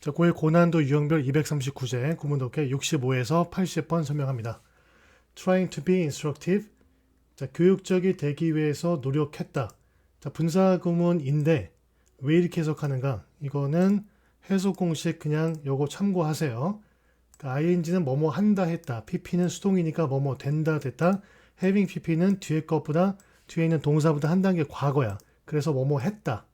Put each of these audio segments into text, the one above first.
자, 고의 고난도 유형별 239제 구문독해 65에서 80번 설명합니다. Trying to be instructive. 자, 교육적이 되기 위해서 노력했다. 자, 분사 구문인데 왜 이렇게 해석하는가? 이거는 해석 공식 그냥 요거 참고하세요. 그러니까 ing는 뭐뭐 한다 했다. pp는 수동이니까 뭐뭐 된다 됐다. having pp는 뒤에 것보다 뒤에 있는 동사보다 한 단계 과거야. 그래서 뭐뭐 했다.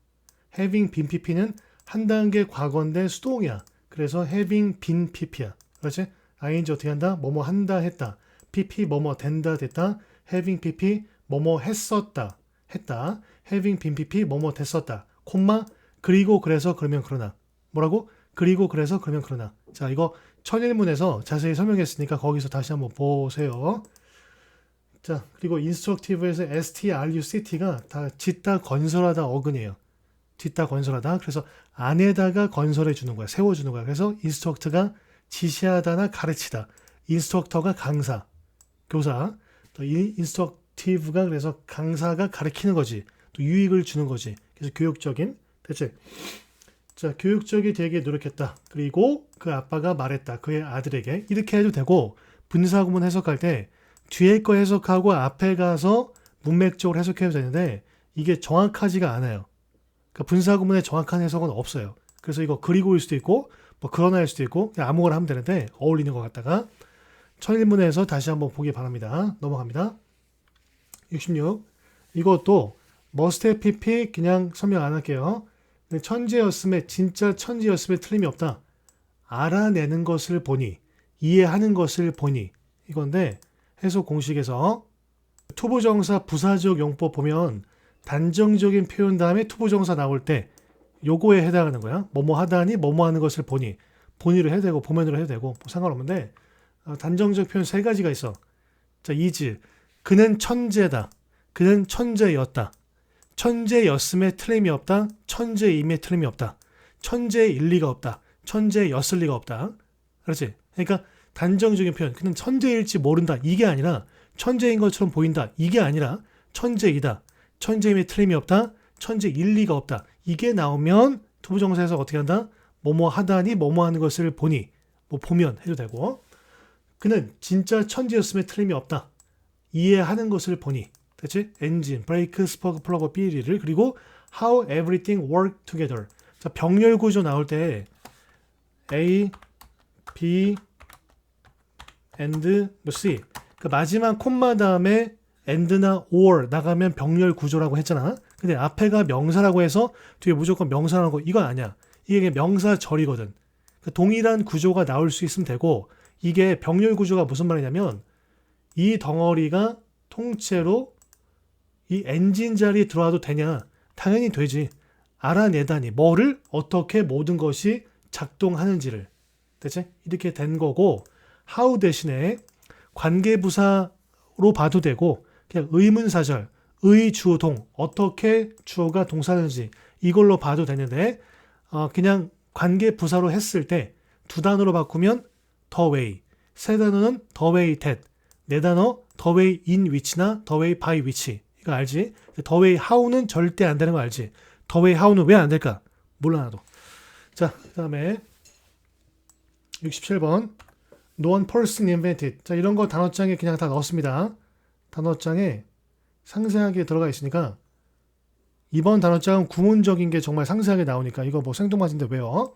having been pp는 한 단계 과거인데 수동이야. 그래서 having been pp야. 그렇지? ing 어떻게 한다? 뭐뭐 한다 했다. pp 뭐뭐 된다 됐다. having pp 뭐뭐 했었다. 했다. having been pp 뭐뭐 됐었다. 콤마 그리고 그래서 그러면 그러나. 뭐라고? 그리고 그래서 그러면 그러나. 자, 이거 천일문에서 자세히 설명했으니까 거기서 다시 한번 보세요. 자, 그리고 instructive에서 struct가 다 짓다 건설하다 어근이에요. 짓다 건설하다. 그래서 안에다가 건설해 주는 거야. 세워 주는 거야. 그래서 instruct가 지시하다나 가르치다. instructor가 강사, 교사. 또이 instructive가 그래서 강사가 가르치는 거지. 또 유익을 주는 거지. 그래서 교육적인 대체. 자, 교육적이 되게 노력했다. 그리고 그 아빠가 말했다. 그의 아들에게 이렇게 해도 되고 분사구문 해석할 때 뒤에 거 해석하고 앞에 가서 문맥적으로 해석해도 되는데 이게 정확하지가 않아요. 그러니까 분사구문의 정확한 해석은 없어요. 그래서 이거 그리고일 수도 있고 뭐 그러나일 수도 있고 그냥 아무거나 하면 되는데 어울리는 것 같다가 천일문에서 다시 한번 보기 바랍니다. 넘어갑니다. 66 이것도 머스테 pp 그냥 설명 안 할게요. 천재였음에 진짜 천재였음에 틀림이 없다. 알아내는 것을 보니 이해하는 것을 보니 이건데 해석 공식에서 투부정사 부사적 용법 보면 단정적인 표현 다음에 투부정사 나올 때 요거에 해당하는 거야. 뭐뭐 하다니 뭐뭐 하는 것을 보니 본의로 해도 되고 보면으로 해도 되고 뭐 상관없는데 어, 단정적 표현 세 가지가 있어. 자, 이즈 그는 천재다. 그는 천재였다. 천재였음에 틀림이 없다. 천재임에 틀림이 없다. 천재의 일리가 없다. 천재였을 리가 없다. 그렇지? 그러니까 단정적인 표현. 그는 천재일지 모른다. 이게 아니라 천재인 것처럼 보인다. 이게 아니라 천재이다. 천재임에 틀림이 없다. 천재 일 리가 없다. 이게 나오면 투부정사에서 어떻게 한다? 뭐뭐 하다니 뭐뭐 하는 것을 보니 뭐 보면 해도 되고 그는 진짜 천재였음에 틀림이 없다. 이해하는 것을 보니 됐지? 엔진, 브레이크, 스포크, 플러그, 비리를 그리고 how everything work together. 자, 병렬 구조 나올 때 A, B, and 뭐 C. 그 마지막 콤마 다음에 and나 or 나가면 병렬 구조라고 했잖아. 근데 앞에가 명사라고 해서 뒤에 무조건 명사라고 이건 아니야. 이게 명사절이거든. 그 동일한 구조가 나올 수 있으면 되고 이게 병렬 구조가 무슨 말이냐면 이 덩어리가 통째로 이 엔진 자리에 들어와도 되냐? 당연히 되지. 알아내다니 뭐를 어떻게 모든 것이 작동하는지를 대체 이렇게 된 거고 how 대신에 관계부사로 봐도 되고 의문사절 의주동 어떻게 주어가 동사는지 이걸로 봐도 되는데 어, 그냥 관계 부사로 했을 때 두 단어로 바꾸면 the way 세 단어는 the way that 네 단어 the way in which나 the way by which 이거 알지? the way how는 절대 안 되는 거 알지? the way how는 왜 안 될까? 몰라 나도 자 그 다음에 67번 No one person invented 자 이런 거 단어장에 그냥 다 넣었습니다 단어장에 상세하게 들어가 있으니까 이번 단어장은 구문적인 게 정말 상세하게 나오니까 이거 뭐 생뚱맞은데 왜요?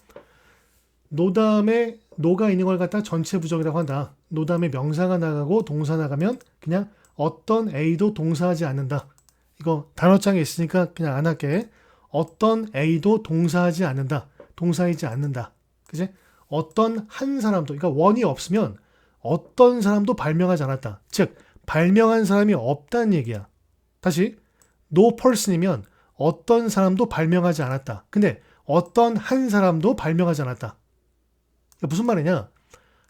노 다음에 노가 있는 걸 갖다 전체 부정이라고 한다. 노 다음에 명사가 나가고 동사 나가면 그냥 어떤 A도 동사하지 않는다. 이거 단어장에 있으니까 그냥 안 할게. 어떤 A도 동사하지 않는다. 동사이지 않는다. 그지? 어떤 한 사람도, 그러니까 원이 없으면 어떤 사람도 발명하지 않았다. 즉, 발명한 사람이 없다는 얘기야. 다시, no person이면 어떤 사람도 발명하지 않았다. 근데 어떤 한 사람도 발명하지 않았다. 무슨 말이냐?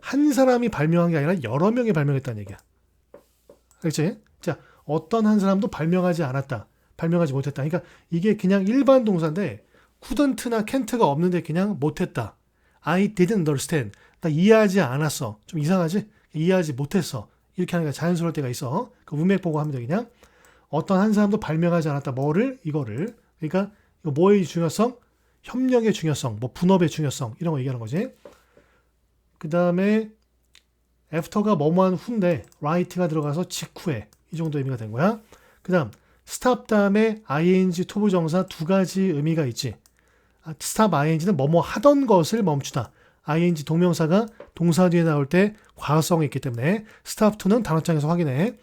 한 사람이 발명한 게 아니라 여러 명이 발명했다는 얘기야. 그렇지? 자, 어떤 한 사람도 발명하지 않았다. 발명하지 못했다. 그러니까 이게 그냥 일반 동사인데 couldn't나 can't가 없는데 그냥 못했다. I didn't understand. 나 이해하지 않았어. 좀 이상하지? 이해하지 못했어. 이렇게 하는 게 자연스러울 때가 있어. 그 문맥 보고 하면 돼 그냥. 어떤 한 사람도 발명하지 않았다. 뭐를? 이거를. 그러니까 뭐의 중요성? 협력의 중요성, 뭐 분업의 중요성 이런 거 얘기하는 거지. 그 다음에 after가 뭐뭐한 후인데 right가 들어가서 직후에 이 정도 의미가 된 거야. 그 다음 stop 다음에 ing 투부정사 두 가지 의미가 있지. 아, stop ing는 뭐뭐 하던 것을 멈추다. Ing 동명사가 동사 뒤에 나올 때 과거성이 있기 때문에 stop to는 단어장에서 확인해.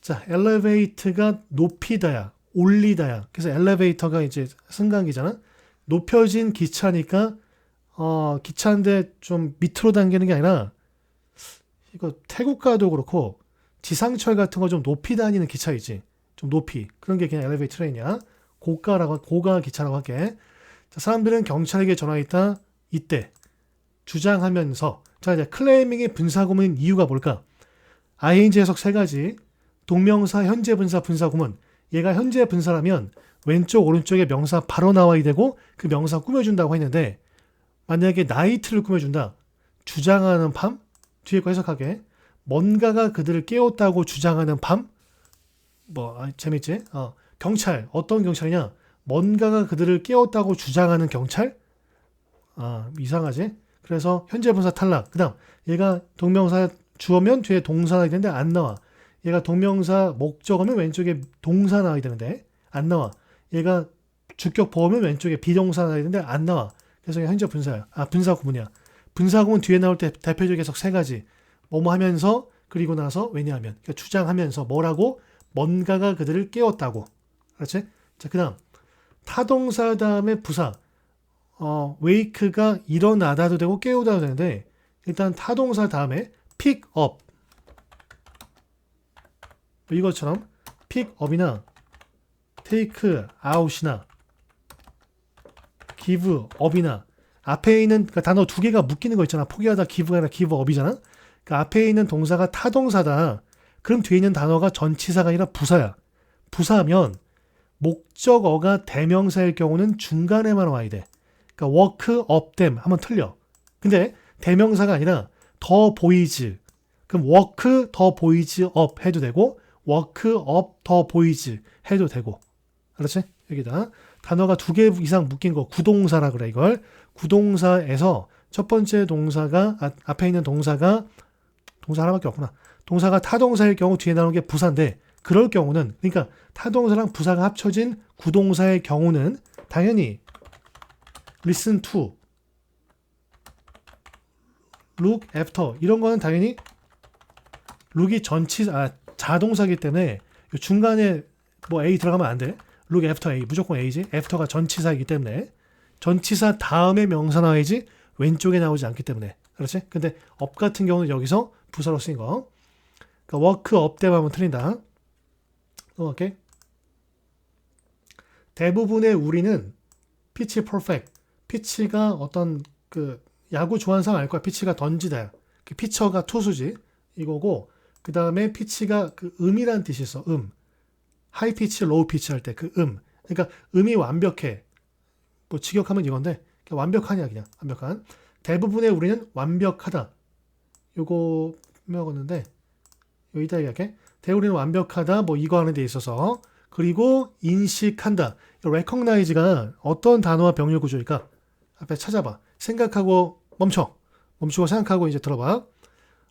자, elevate가 높이다야, 올리다야. 그래서 엘리베이터가 이제 승강기잖아. 높여진 기차니까 어, 기차인데 좀 밑으로 당기는 게 아니라 이거 태국 가도 그렇고 지상철 같은 거 좀 높이 다니는 기차이지. 좀 높이. 그런 게 그냥 엘리베이터 트레인이야. 고가라고 고가 기차라고 할게. 자, 사람들은 경찰에게 전화했다. 이때 주장하면서 자 이제 클레이밍의 분사 구문 이유가 뭘까? ing 해석 세 가지. 동명사 현재 분사 분사 구문. 얘가 현재 분사라면 왼쪽 오른쪽에 명사 바로 나와야 되고 그 명사 꾸며준다고 했는데 만약에 나이트를 꾸며준다. 주장하는 밤? 뒤에 거 해석하게. 뭔가가 그들을 깨웠다고 주장하는 밤? 뭐, 아, 재밌지? 어, 경찰. 어떤 경찰이냐? 뭔가가 그들을 깨웠다고 주장하는 경찰? 아, 이상하지? 그래서 현재 분사 탈락. 그 다음, 얘가 동명사 주어면 뒤에 동사 나야 되는데 안 나와. 얘가 동명사 목적어면 왼쪽에 동사 나와야 되는데 안 나와. 얘가 주격 보어면 왼쪽에 비동사 나와야 되는데 안 나와. 그래서 현재 분사야. 아, 분사 구문이야. 분사 구문 뒤에 나올 때 대표적 해석 세 가지. 뭐뭐 하면서 그리고 나서 왜냐하면 그러니까 주장하면서 뭐라고 뭔가가 그들을 깨웠다고. 그렇지? 자, 그다음 타동사 다음에 부사. 어, wake가 일어나다도 되고 깨우다도 되는데 일단 타동사 다음에 pick up 뭐 이것처럼 pick up이나 take out이나 give up이나 앞에 있는 그 단어 두 개가 묶이는 거 있잖아. 포기하다 give가 아니라 give up이잖아. 그 앞에 있는 동사가 타동사다. 그럼 뒤에 있는 단어가 전치사가 아니라 부사야. 부사면 목적어가 대명사일 경우는 중간에만 와야 돼. 그러니까 work up them 하면 틀려. 근데 대명사가 아니라 더 보이즈. 그럼 work 더 보이즈 up 해도 되고 work up 더 보이즈 해도 되고. 알았지? 여기다. 단어가 두 개 이상 묶인 거 구동사라 그래 이걸. 구동사에서 첫 번째 동사가 아, 앞에 있는 동사가 동사 하나밖에 없구나. 동사가 타동사일 경우 뒤에 나오는 게 부사인데 그럴 경우는 그러니까 타동사랑 부사가 합쳐진 구동사의 경우는 당연히 listen to, look after 이런 거는 당연히 look이 전치 아 자동사기 때문에 요 중간에 뭐 a 들어가면 안 돼. look after a 무조건 a지. after가 전치사이기 때문에 전치사 다음에 명사 나와야지 왼쪽에 나오지 않기 때문에 그렇지? 근데 업 같은 경우는 여기서 부사로 쓰인 거. 그러니까 work up 때만 하면 틀린다. 넘어갈게. 대부분의 우리는 피치 퍼펙트. 피치가 어떤 그 야구 좋아하는 알 거야. 피치가 던지다. 그 피처가 투수지. 이거고 그 다음에 피치가 그 음이란 뜻이 있어. 음. 하이 피치, 로우 피치 할 때 그 음. 그러니까 음이 완벽해. 뭐 직역하면 이건데 그냥 완벽하냐 그냥 완벽한. 대부분의 우리는 완벽하다. 요거 먹었는데 여기다 얘기할게. 대우리는 완벽하다. 뭐 이거 하는 데 있어서 그리고 인식한다. recognize가 어떤 단어와 병렬 구조일까? 앞에 찾아봐. 생각하고 멈춰. 멈추고 생각하고 이제 들어봐.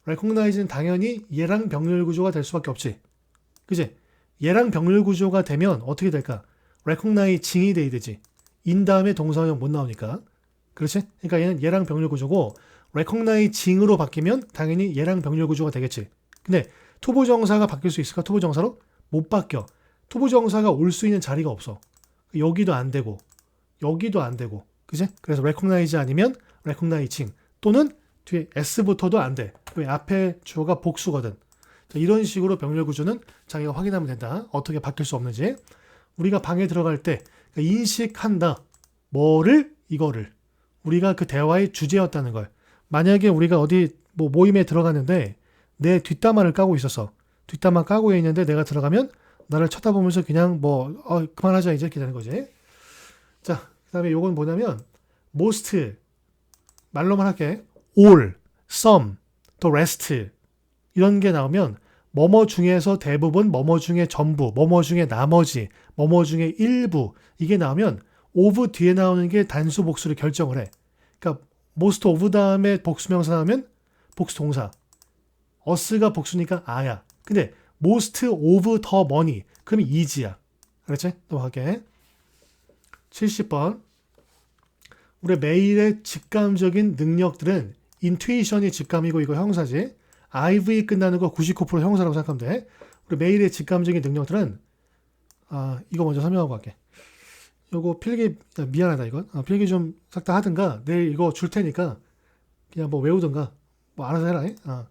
recognize는 당연히 얘랑 병렬 구조가 될 수밖에 없지. 그지? 얘랑 병렬 구조가 되면 어떻게 될까? recognize 징이 돼야 되지. 인 다음에 동사형 못 나오니까. 그렇지? 그러니까 얘는 얘랑 병렬 구조고 recognize 징으로 바뀌면 당연히 얘랑 병렬 구조가 되겠지. 근데 투부 정사가 바뀔 수 있을까? 투부 정사로? 못 바뀌어. 투부 정사가 올 수 있는 자리가 없어. 여기도 안 되고 여기도 안 되고 그지? 그래서 recognize 아니면 recognizing 또는 뒤에 s부터도 안 돼. 왜 앞에 주어가 복수거든. 자, 이런 식으로 병렬 구조는 자기가 확인하면 된다. 어떻게 바뀔 수 없는지. 우리가 방에 들어갈 때 그러니까 인식한다. 뭐를 이거를 우리가 그 대화의 주제였다는 걸. 만약에 우리가 어디 뭐 모임에 들어갔는데 내 뒷담화를 까고 있었어. 뒷담화 까고 있는데 내가 들어가면 나를 쳐다보면서 그냥 뭐 어, 그만하자 이제 되는 거지. 자, 그 다음에 요건 뭐냐면 most 말로만 할게. all, some, 또 rest 이런 게 나오면 뭐뭐 중에서 대부분, 뭐뭐 중에 전부, 뭐뭐 중에 나머지, 뭐뭐 중에 일부 이게 나오면 of 뒤에 나오는 게 단수 복수를 결정을 해. 그러니까 most of 다음에 복수명사 나오면 복수 동사. us가 복수니까 아야. 근데 most of the money 그러면 is야. 그렇지? 넘어갈게. 70번. 우리 매일의 직감적인 능력들은 인투이션이 직감이고 이거 형사지. IV 끝나는 거 99% 형사라고 생각하면 돼. 우리 매일의 직감적인 능력들은 아 이거 먼저 설명하고 갈게. 요거 필기 야, 미안하다 이건 아, 필기 좀 싹 다 하든가 내일 이거 줄 테니까 그냥 뭐 외우든가 뭐 알아서 해라. 아,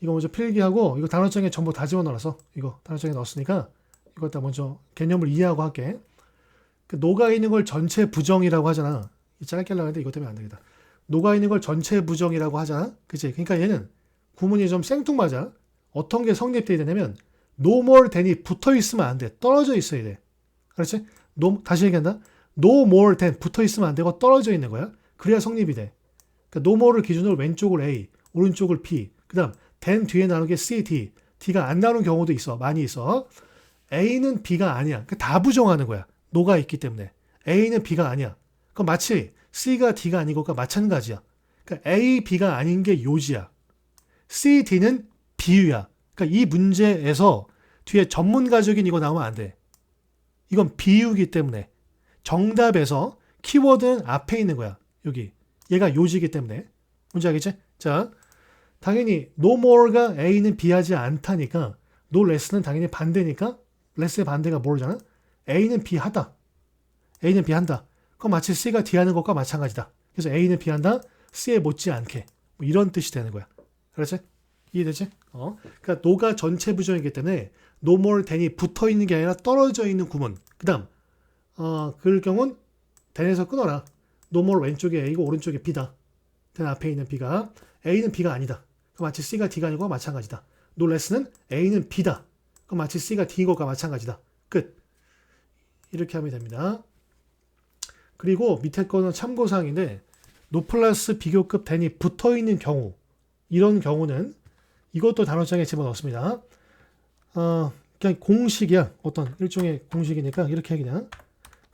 이거 먼저 필기하고 이거 단어장에 전부 다 집어넣어서 이거 단어장에 넣었으니까 이거 다 먼저 개념을 이해하고 할게. 그 녹아 있는 걸 전체 부정이라고 하잖아. 이 짧게 하려고 했는데 이것 때문에 안 되겠다. 녹아 있는 걸 전체 부정이라고 하잖아. 그치? 그러니까 얘는 구문이 좀 생뚱맞아. 어떤 게 성립돼야 되냐면 no more than이 붙어 있으면 안 돼. 떨어져 있어야 돼. 그렇지? no, 다시 얘기한다. no more than 붙어 있으면 안 되고 떨어져 있는 거야. 그래야 성립이 돼. 그러니까 no more를 기준으로 왼쪽을 A, 오른쪽을 P, 그 다음 then 뒤에 나오는 게 C, D. D가 안 나오는 경우도 있어. 많이 있어. A는 B가 아니야. 그러니까 다 부정하는 거야. 노가 있기 때문에. A는 B가 아니야. 그럼 마치 C가 D가 아니고가 마찬가지야. 그러니까 A, B가 아닌 게 요지야. C, D는 비유야. 그러니까 이 문제에서 뒤에 전문가적인 이거 나오면 안 돼. 이건 비유기 때문에 정답에서 키워드는 앞에 있는 거야. 여기. 얘가 요지기 때문에. 문제 알겠지? 자, 당연히 no more가 A는 B하지 않다니까 no less는 당연히 반대니까 less의 반대가 more잖아. A는 B하다. A는 B한다. 그럼 마치 C가 D하는 것과 마찬가지다. 그래서 A는 B한다. C에 못지않게. 뭐 이런 뜻이 되는 거야. 그렇지? 이해되지? 어. 그러니까 노가 전체 부정이기 때문에 more than이 붙어 있는 게 아니라 떨어져 있는 구문. 그다음 어, 그럴 경우는 than에서 끊어라. more 왼쪽에 A고 오른쪽에 B다. then 앞에 있는 B가 A는 B가 아니다. 그럼 마치 C가 D가 아니고 마찬가지다. less는 A는 B다. 그럼 마치 C가 D인 것과 마찬가지다. 끝. 이렇게 하면 됩니다. 그리고 밑에 거는 참고사항인데 노 플러스 비교급 than이 붙어 있는 경우 이런 경우는 이것도 단어장에 집어넣습니다. 어, 그냥 공식이야. 어떤 일종의 공식이니까 이렇게 해 그냥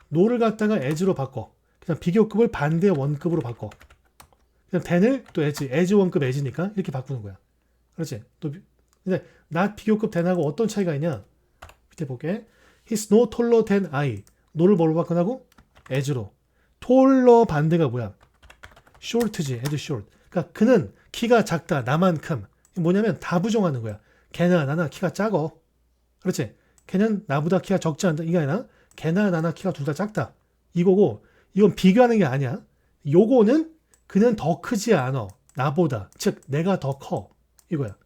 노를 갖다가 as로 바꿔. 그냥 비교급을 반대 원급으로 바꿔. 그냥 than을 또 as, as 원급 as니까 이렇게 바꾸는 거야. 그렇지? 또 비- 근데 not 비교급 than하고 어떤 차이가 있냐? 밑에 볼게. He's no taller than I. no를 뭘로 바꿔나고? as로. Taller 반대가 뭐야? short지, as short. 그러니까 그는 키가 작다, 나만큼. 뭐냐면 다 부정하는 거야. 걔나 나나 키가 작어. 그렇지? 걔는 나보다 키가 적지 않다. 이게 아니라 걔나 나나 키가 둘 다 작다. 이거고 이건 비교하는 게 아니야. 요거는 그는 더 크지 않아. 나보다. 즉 내가 더 커. 이거야.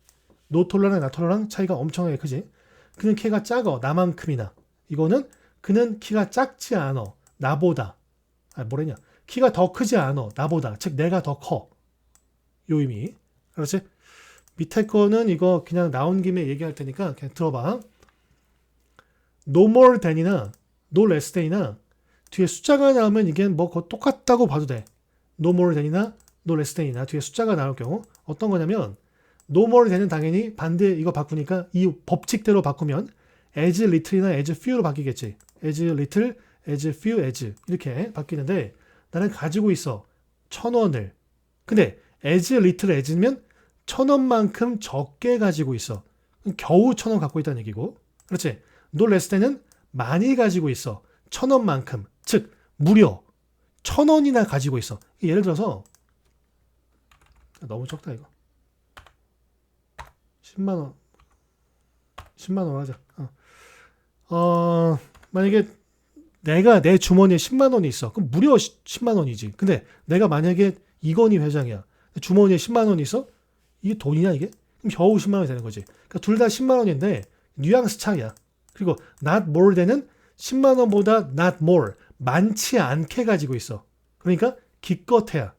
노톨러랑 나톨러랑 차이가 엄청나게 크지. 그는 키가 작어. 나만큼이나. 이거는 그는 키가 작지 않아. 나보다. 아, 뭐랬냐. 키가 더 크지 않아. 나보다. 즉 내가 더 커. 요 의미. 그렇지? 밑에 거는 이거 그냥 나온 김에 얘기할 테니까 그냥 들어봐. no more than이나 no less than이나 뒤에 숫자가 나오면 이게 뭐 똑같다고 봐도 돼. no more than이나 no less than이나 뒤에 숫자가 나올 경우 어떤 거냐면 no more than은 당연히 반대 이거 바꾸니까 이 법칙대로 바꾸면 as little이나 as few로 바뀌겠지. as little, as few, as 이렇게 바뀌는데 나는 가지고 있어 천 원을. 근데 as little as면 천 원만큼 적게 가지고 있어. 겨우 천 원 갖고 있다는 얘기고. 그렇지. no less than은 많이 가지고 있어. 천 원만큼. 즉 무려 천 원이나 가지고 있어. 예를 들어서 너무 적다 이거. 10만 원. 10만 원 하자. 어. 어, 만약에 내가 내 주머니에 10만 원이 있어. 그럼 무려 10만 원이지. 근데 내가 만약에 이건희 회장이야. 주머니에 10만 원이 있어? 이게 돈이냐 이게? 그럼 겨우 10만 원이 되는 거지. 그러니까 둘 다 10만 원인데 뉘앙스 차이야. 그리고 not more than은 10만 원보다 not more 많지 않게 가지고 있어. 그러니까 기껏해야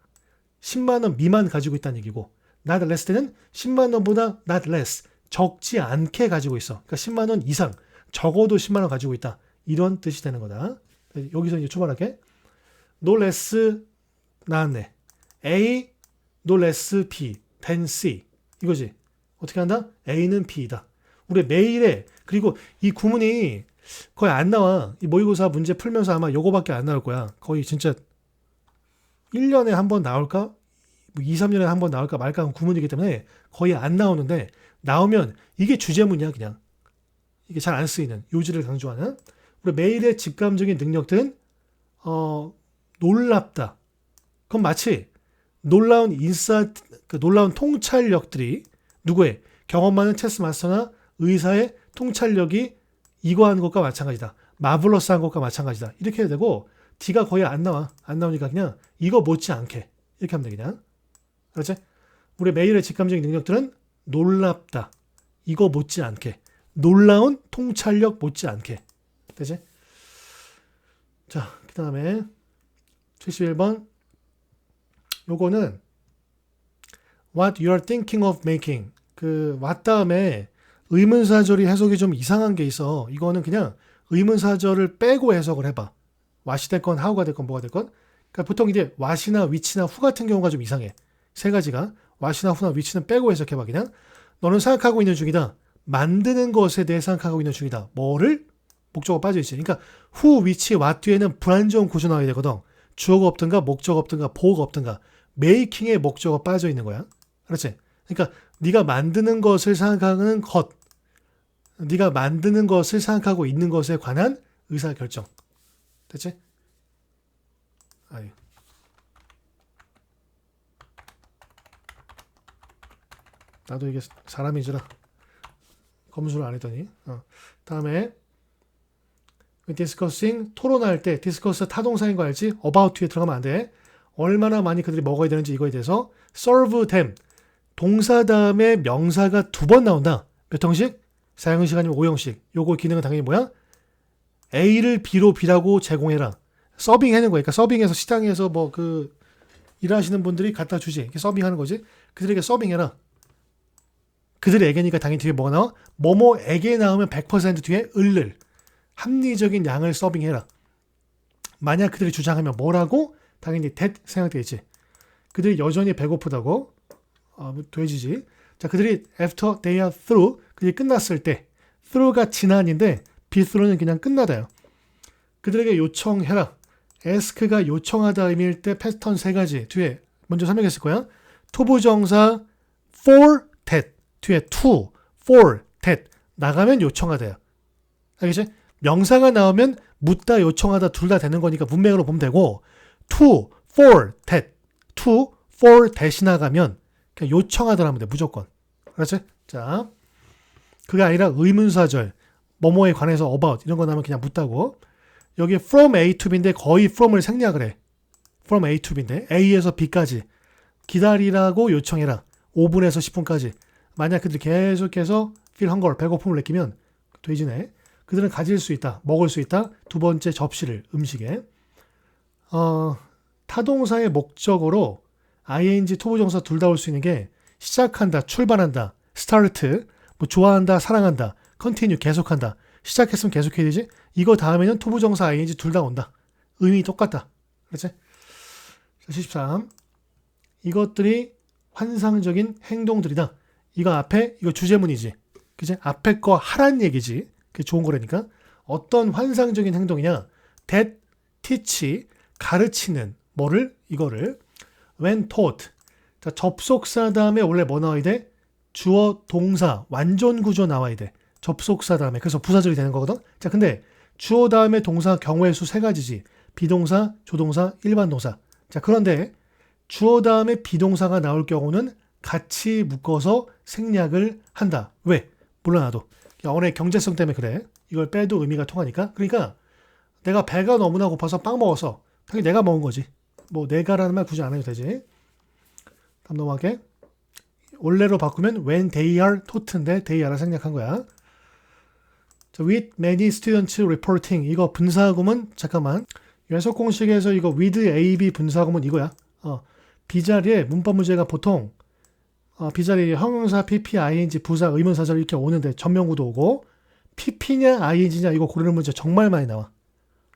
10만 원 미만 가지고 있다는 얘기고 not less than은 10만 원보다 not less 적지 않게 가지고 있어. 그러니까 10만 원 이상 적어도 10만 원 가지고 있다. 이런 뜻이 되는 거다. 여기서 이제 출발할게. no less 나왔네. A no less B than C 이거지. 어떻게 한다? A는 B이다. 우리 매일에 그리고 이 구문이 거의 안 나와. 이 모의고사 문제 풀면서 아마 요거밖에 안 나올 거야. 거의 진짜 1년에 한 번 나올까? 뭐 2, 3년에 한 번 나올까 말까 하는 구문이기 때문에 거의 안 나오는데 나오면 이게 주제문이야 그냥. 이게 잘 안 쓰이는 요지를 강조하는 우리 메일의 직감적인 능력들은 어 놀랍다. 그건 마치 놀라운 인사 그 놀라운 통찰력들이 누구의 경험 많은 체스 마스터나 의사의 통찰력이 이거한 것과 마찬가지다. 마블러스한 것과 마찬가지다. 이렇게 해야 되고 D가 거의 안 나와. 안 나오니까 그냥 이거 못지않게 이렇게 하면 돼 그냥. 그렇지? 우리 메일의 직감적인 능력들은 놀랍다. 이거 못지않게. 놀라운 통찰력 못지않게. 되지? 자, 그 다음에 71번 요거는 what you are thinking of making 그 what 다음에 의문사절이 해석이 좀 이상한 게 있어. 이거는 그냥 의문사절을 빼고 해석을 해봐. what이 됐건 how가 됐건 뭐가 됐건 그러니까 보통 이제 what이나 which나 who 같은 경우가 좀 이상해. 세 가지가 what이나 who나 which는 빼고 해석해봐 그냥 너는 생각하고 있는 중이다. 만드는 것에 대해 생각하고 있는 중이다. 뭐를? 목적어 빠져있지. 그러니까 who, which, what 뒤에는 불안정 구조 나와야 되거든. 주어가 없든가 목적어 없든가 보어가 없든가 메이킹의 목적어 빠져 있는 거야. 그렇지? 그러니까 네가 만드는 것을 생각하는 것, 네가 만드는 것을 생각하고 있는 것에 관한 의사 결정. 됐지? 아유. 나도 이게 사람이지라 검수를 안 했더니. 어. 다음에 디스커싱 토론할 때 디스커스 타동사인 거 알지? about 뒤에 들어가면 안 돼. 얼마나 많이 그들이 먹어야 되는지 이거에 대해서 serve them 동사 다음에 명사가 두 번 나온다. 몇 형식? 4형식 아니면 5형식. 요거 기능은 당연히 뭐야? A를 B로 B라고 제공해라. 서빙 하는 거야. 그러니까 서빙해서 시장에서 뭐 그 일하시는 분들이 갖다 주지. 이렇게 서빙하는 거지. 그들에게 서빙해라. 그들에게니까 당연히 뒤에 뭐가 나와? 뭐뭐에게 나오면 100% 뒤에 을를 합리적인 양을 서빙해라. 만약 그들이 주장하면 뭐라고? 당연히 that 생각되겠지. 그들이 여전히 배고프다고 어, 뭐 돼지지. 자, 그들이 after they are through 그들이 끝났을 때 through가 지난인데 be through는 그냥 끝나다요. 그들에게 요청해라. ask가 요청하다 의미일 때 패턴 세 가지 뒤에 먼저 설명했을 거야. 투부정사 for that 뒤에 to, for, that 나가면 요청하다야. 알겠지? 명사가 나오면 묻다, 요청하다 둘 다 되는 거니까 문맥으로 보면 되고 to, for, that, to, for, that이 나가면 그냥 요청하다라면 돼 무조건. 그렇지? 자, 그게 아니라 의문사절, 뭐뭐에 관해서 about 이런 거 나오면 그냥 묻다고. 여기 from A to B인데 거의 from을 생략을 해. from A to B인데 A에서 B까지 기다리라고 요청해라. 5분에서 10분까지. 만약 그들이 계속해서 feel hunger, 배고픔을 느끼면 돼지네. 그들은 가질 수 있다, 먹을 수 있다. 두 번째 접시를 음식에. 어, 타동사의 목적으로 ing, 토부정사 둘 다 올 수 있는 게 시작한다, 출발한다, start, 뭐 좋아한다, 사랑한다, continue 계속한다. 시작했으면 계속해야 되지. 이거 다음에는 토부정사 ing 둘 다 온다. 의미 똑같다. 그렇지? 73. 이것들이 환상적인 행동들이다. 이거 앞에 이거 주제문이지. 그지? 앞에 거 하란 얘기지. 그게 좋은 거라니까. 어떤 환상적인 행동이냐? that teach 가르치는 뭐를 이거를 when taught 자 접속사 다음에 원래 뭐 나와야 돼? 주어 동사 완전 구조 나와야 돼. 접속사 다음에 그래서 부사절이 되는 거거든. 자 근데 주어 다음에 동사 경우의 수 세 가지지. 비동사, 조동사, 일반 동사. 자 그런데 주어 다음에 비동사가 나올 경우는 같이 묶어서 생략을 한다. 왜? 몰라 나도. 언어의 경제성 때문에 그래. 이걸 빼도 의미가 통하니까. 그러니까 내가 배가 너무나 고파서 빵 먹어서 당연히 내가 먹은 거지. 뭐 내가라는 말 굳이 안 해도 되지. 다음 넘어갈게. 원래로 바꾸면 when they are taught인데 they are를 생략한 거야. 자, with many students reporting 이거 분사구문 잠깐만 연속 공식에서 이거 with ab 분사구문 이거야. 어, 비자리에 문법 문제가 보통 어, 비자리 형용사 pp ing 부사 의문사절 이렇게 오는데 전명구도 오고 pp냐 ing냐 이거 고르는 문제 정말 많이 나와.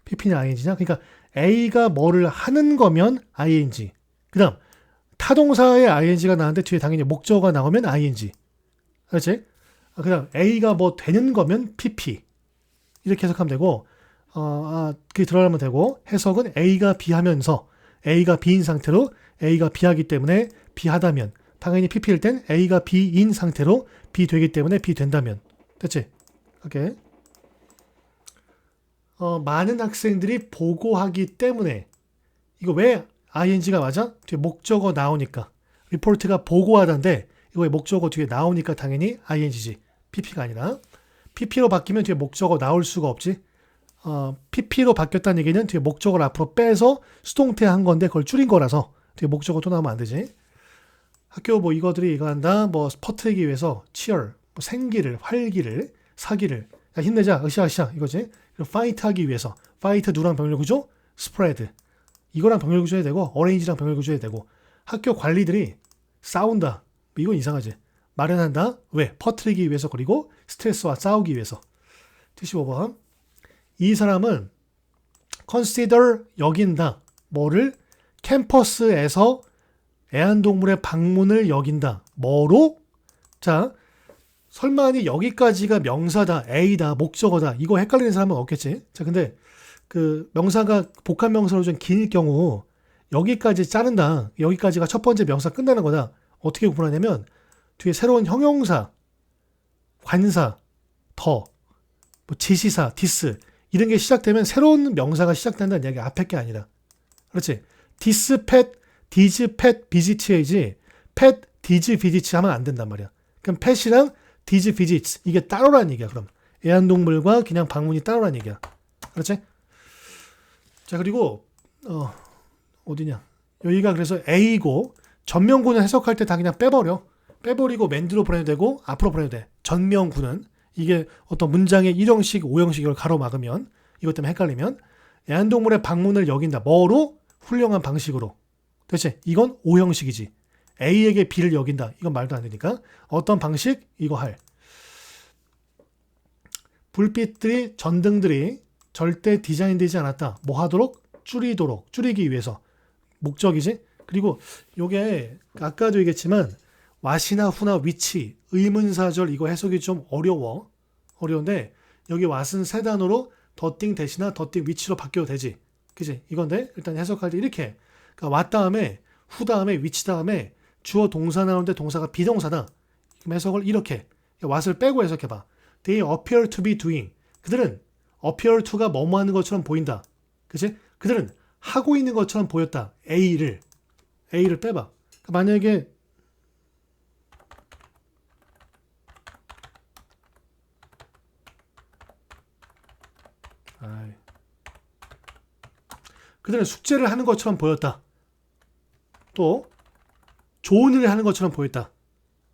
pp냐 ing냐 그러니까 a가 뭐를 하는 거면 ing. 그 다음 타동사의 ing가 나왔는데 뒤에 당연히 목적어가 나오면 ing. 그렇지? 아, 그 다음 a가 뭐 되는 거면 pp. 이렇게 해석하면 되고 어, 아, 그게 들어가면 되고 해석은 A가 B하면서 A가 B인 상태로 A가 B하기 때문에 B하다면 당연히 PP일 땐 A가 B인 상태로 B 되기 때문에 B 된다면. 됐지? 오케이. 어, 많은 학생들이 보고하기 때문에. 이거 왜 ing가 맞아? 뒤에 목적어 나오니까. 리포트가 보고하다인데 이거 왜 목적어 뒤에 나오니까 당연히 ing지. pp가 아니라. pp로 바뀌면 뒤에 목적어 나올 수가 없지. 어, pp로 바뀌었다는 얘기는 뒤에 목적어를 앞으로 빼서 수동태 한 건데 그걸 줄인 거라서 뒤에 목적어 또 나오면 안 되지 학교 뭐 이거들이 이거 한다 뭐 퍼트리기 위해서 치열 뭐 생기를 활기를 사기를. 야, 힘내자. 으쌰으쌰. 이거지. 파이트 하기 위해서. 파이트 누랑 병렬 구조? 스프레드. 이거랑 병렬 구조 해야 되고 어레인지랑 병렬 구조 해야 되고. 학교 관리들이 싸운다. 뭐 이건 이상하지. 마련한다? 왜? 퍼트리기 위해서 그리고 스트레스와 싸우기 위해서. 75번 이 사람은 consider 여긴다. 뭐를? 캠퍼스에서 애완동물의 방문을 여긴다 뭐로 자 설마니 여기까지가 명사다, A다, 목적어다. 이거 헷갈리는 사람은 없겠지. 자, 근데 그 명사가 복합 명사로 좀 길 경우 여기까지 자른다. 여기까지가 첫 번째 명사 끝나는 거다. 어떻게 구분하냐면 뒤에 새로운 형용사, 관사, 더, 뭐 지시사, 디스 이런 게 시작되면 새로운 명사가 시작된다는 이야기 앞에 게 아니라. 그렇지. 디스, 팻, 디즈, 팻, 비지트이지 팻, 디즈, 비지트 하면 안 된단 말이야. 그럼 팻이랑 디즈 비지츠 이게 따로란 얘기야 그럼. 애완동물과 그냥 방문이 따로란 얘기야. 그렇지? 자 그리고 어 어디냐. 여기가 그래서 A고 전명구는 해석할 때 다 그냥 빼버려. 빼버리고 맨드로 보내도 되고 앞으로 보내도 돼. 전명구는 이게 어떤 문장의 1형식 5형식 이걸 가로막으면 이것 때문에 헷갈리면 애완동물의 방문을 여긴다. 뭐로? 훌륭한 방식으로 대체 이건 5형식이지 A에게 B를 여긴다. 이건 말도 안 되니까. 어떤 방식? 이거 할. 불빛들이, 전등들이 절대 디자인되지 않았다. 뭐 하도록? 줄이도록, 줄이기 위해서. 목적이지? 그리고 요게 아까도 얘기했지만 왓이나 후나 위치, 의문사절 이거 해석이 좀 어려워. 어려운데 여기 왓은 세 단어로 더띵 대신나 더띵 위치로 바뀌어도 되지. 그지? 이건데 일단 해석할 때 이렇게 그러니까 왓 다음에 후 다음에 위치 다음에 주어 동사 나오는데 동사가 비동사다. 그럼 해석을 이렇게 what을 빼고 해석해봐. They appear to be doing. 그들은 appear to가 뭐뭐 하는 것처럼 보인다. 그치? 그들은 하고 있는 것처럼 보였다. A를. A를 빼봐. 그러니까 만약에. 그들은 숙제를 하는 것처럼 보였다. 또 좋은 일을 하는 것처럼 보였다.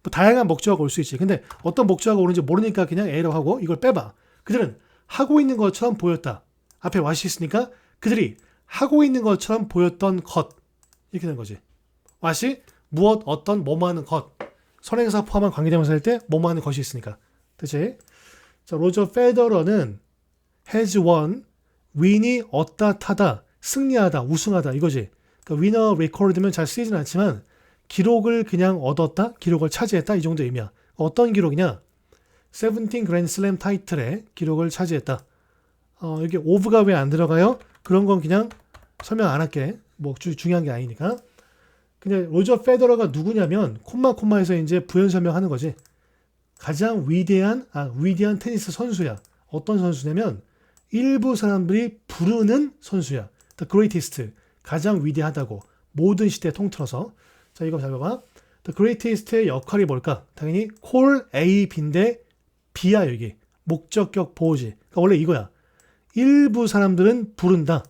뭐 다양한 목적어가 올수 있지. 근데 어떤 목적어가 오는지 모르니까 그냥 A라고 하고 이걸 빼봐. 그들은 하고 있는 것처럼 보였다. 앞에 왓이 있으니까 그들이 하고 있는 것처럼 보였던 것. 이렇게 된 거지. 왓이 무엇, 어떤, 뭐뭐 하는 것. 선행사 포함한 관계대명사 일 때 뭐뭐 하는 것이 있으니까. 그치? 자, 로저 페더러는 has won, win이 얻다, 타다, 승리하다, 우승하다 이거지. 그러니까 winner record면 잘 쓰이진 않지만 기록을 그냥 얻었다, 기록을 차지했다 이 정도 의미야. 어떤 기록이냐? 17 그랜슬램 타이틀의 기록을 차지했다. 어, 여기 오브가 왜 안 들어가요? 그런 건 그냥 설명 안 할게. 뭐 주, 중요한 게 아니니까. 근데 로저 페더러가 누구냐면 콤마 콤마에서 이제 부연 설명하는 거지. 가장 위대한 아 위대한 테니스 선수야. 어떤 선수냐면 일부 사람들이 부르는 선수야. The greatest. 가장 위대하다고 모든 시대 통틀어서 자, 이거 잘 봐봐. The greatest의 역할이 뭘까? 당연히 call A, B인데 B야, 여기. 목적격 보호지. 그러니까 원래 이거야. 일부 사람들은 부른다.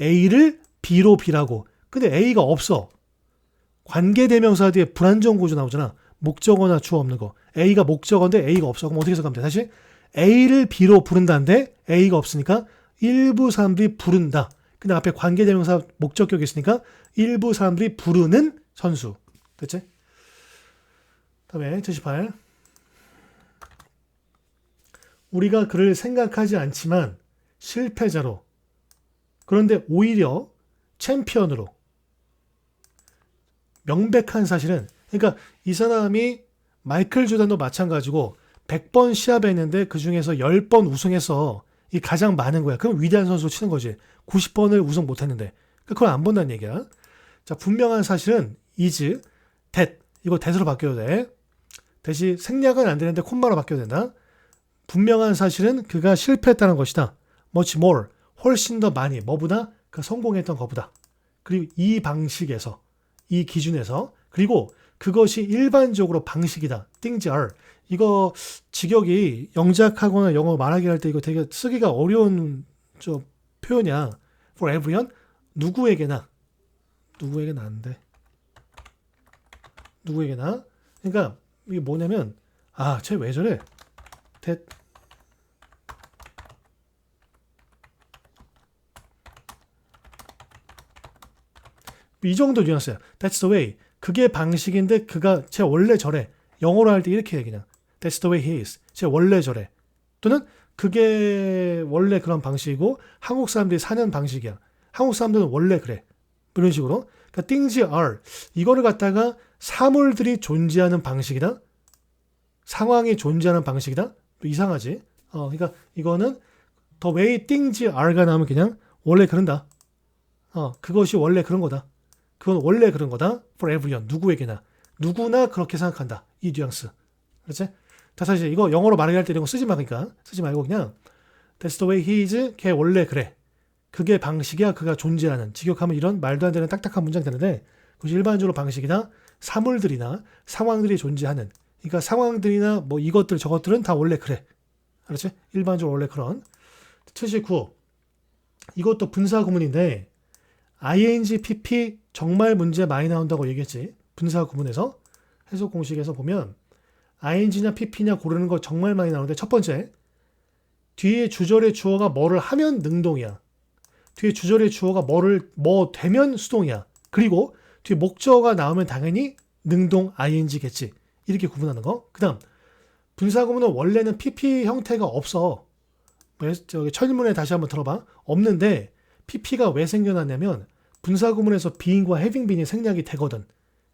A를 B로 B라고. 근데 A가 없어. 관계대명사 뒤에 불안정 구조 나오잖아. 목적어나 주어 없는 거. A가 목적어인데 A가 없어. 그럼 어떻게 해석하면 돼? 다시 A를 B로 부른다는데 A가 없으니까 일부 사람들이 부른다. 근데 앞에 관계대명사 목적격이 있으니까 일부 사람들이 부르는 선수. 됐지? 다음에 78. 우리가 그를 생각하지 않지만 실패자로 그런데 오히려 챔피언으로 명백한 사실은 그러니까 이 사람이 마이클 조단도 마찬가지고 100번 시합에 했는데 그 중에서 10번 우승해서 이 가장 많은 거야. 그럼 위대한 선수 치는 거지. 90번을 우승 못 했는데. 그걸 안 본다는 얘기야. 자, 분명한 사실은 is, that. 이거 that으로 바뀌어도 돼. 대신 생략은 안 되는데 콤마로 바뀌어야 된다. 분명한 사실은 그가 실패했다는 것이다. much more. 훨씬 더 많이. 뭐보다? 그 성공했던 것보다. 그리고 이 방식에서, 이 기준에서, 그리고 그것이 일반적으로 방식이다. things are. 이거 직역이 영작하거나 영어 말하기 할 때 이거 되게 쓰기가 어려운 저 표현이야. for everyone. 누구에게나. 누구에게나 안 돼. 누구에게나. 그러니까 이게 뭐냐면 아, 쟤 왜 저래? that 이 정도 뉘앙스야. That's the way. 그게 방식인데 그가 제 원래 저래. 영어로 할 때 이렇게 해 그냥. That's the way he is. 제 원래 저래. 또는 그게 원래 그런 방식이고 한국 사람들이 사는 방식이야. 한국 사람들은 원래 그래. 이런 식으로. 그러니까 things are 이거를 갖다가 사물들이 존재하는 방식이다. 상황이 존재하는 방식이다. 또 이상하지. 어, 그러니까 이거는 the way things are가 나오면 그냥 원래 그런다. 어, 그것이 원래 그런 거다. 그건 원래 그런 거다. for everyone. 누구에게나. 누구나 그렇게 생각한다. 이 뉘앙스. 그렇지? 자, 사실 이거 영어로 말하기 할때 이런 거 쓰지 마. 그러니까. 쓰지 말고 그냥 That's the way he is. 걔 원래 그래. 그게 방식이야. 그가 존재하는. 직역하면 이런 말도 안 되는 딱딱한 문장 되는데 그것이 일반적으로 방식이나 사물들이나 상황들이 존재하는. 그러니까 상황들이나 뭐 이것들 저것들은 다 원래 그래. 그렇지? 일반적으로 원래 그런. 79. 이것도 분사 구문인데 ing, pp 정말 문제 많이 나온다고 얘기했지. 분사 구문에서 해석 공식에서 보면 ing냐 pp냐 고르는 거 정말 많이 나오는데 첫 번째 뒤에 주절의 주어가 뭐를 하면 능동이야. 뒤에 주절의 주어가 뭐를 뭐 되면 수동이야. 그리고 뒤에 목적어가 나오면 당연히 능동 ing겠지. 이렇게 구분하는 거. 그다음 분사 구문은 원래는 pp 형태가 없어. 왜 저기 철문에 다시 한번 들어봐. 없는데 pp가 왜 생겨났냐면 분사 구문에서 being과 having been이 생략이 되거든.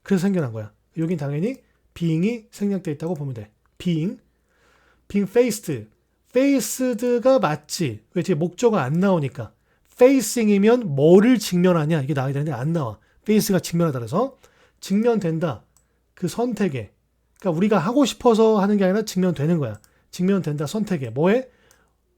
그래서 생겨난 거야. 여긴 당연히 being이 생략돼 있다고 보면 돼. being, being faced, faced가 맞지. 왜 뒤에 목적어가 안 나오니까. facing이면 뭐를 직면하냐 이게 나와야 되는데 안 나와. face가 직면하다 그래서 직면된다. 그 선택에. 그러니까 우리가 하고 싶어서 하는 게 아니라 직면되는 거야. 직면된다 선택에. 뭐에?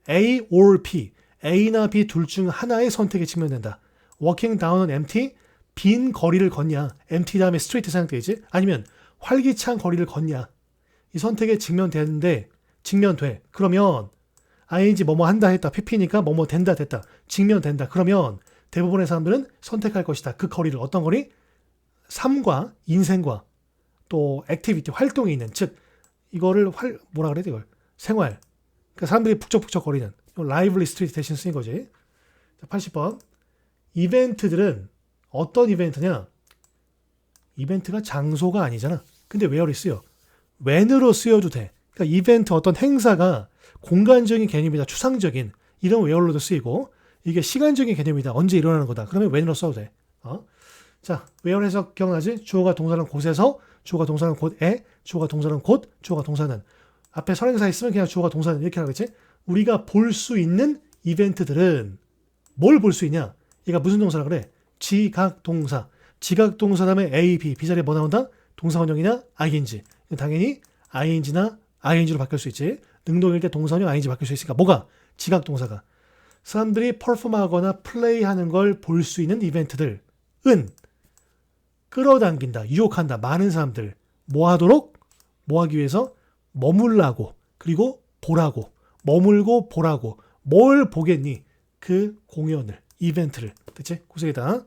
A or B. A나 B 둘 중 하나의 선택에 직면된다. walking down an empty 빈 거리를 걷냐. empty 다음에 straight 생각되지? 아니면 활기찬 거리를 걷냐. 이 선택에 직면되는데 직면돼. 그러면 ing 뭐뭐 한다 했다. pp니까 뭐뭐 된다 됐다. 직면된다. 그러면 대부분의 사람들은 선택할 것이다. 그 거리를 어떤 거리? 삶과 인생과 또 액티비티 활동이 있는 즉 이거를 활 뭐라 그래야 돼 이걸 생활 그러니까 사람들이 북적북적 거리는 라이블리 스트리트 대신 쓰인 거지. 자, 80번. 이벤트들은 어떤 이벤트냐? 이벤트가 장소가 아니잖아. 근데 where이 쓰여. when으로 쓰여도 돼. 그러니까 이벤트 어떤 행사가 공간적인 개념이다. 추상적인 이런 where로도 쓰이고 이게 시간적인 개념이다. 언제 일어나는 거다. 그러면 when으로 써도 돼. 어? 자, where 해석 기억나지? 주어가 동사는 곳에서, 주어가 동사는 곳에, 주어가 동사는 곳, 주어가 동사는 앞에 선행사 있으면 그냥 주어가 동사는 이렇게 하겠지? 우리가 볼 수 있는 이벤트들은 뭘 볼 수 있냐? 얘가 무슨 동사라 그래? 지각 동사. 지각 동사 다음에 A, B, B 자리에 뭐 나온다? 동사원형이냐? ing. 당연히 ing나 ing로 바뀔 수 있지. 능동일 때 동사원형 ing 바뀔 수 있으니까 뭐가? 지각 동사가. 사람들이 퍼폼하거나 플레이하는 걸 볼 수 있는 이벤트들 은 끌어당긴다, 유혹한다. 많은 사람들 뭐 하도록? 뭐 하기 위해서? 머물라고 그리고 보라고 머물고 보라고 뭘 보겠니? 그 공연을 이벤트를 그치? 고생이다.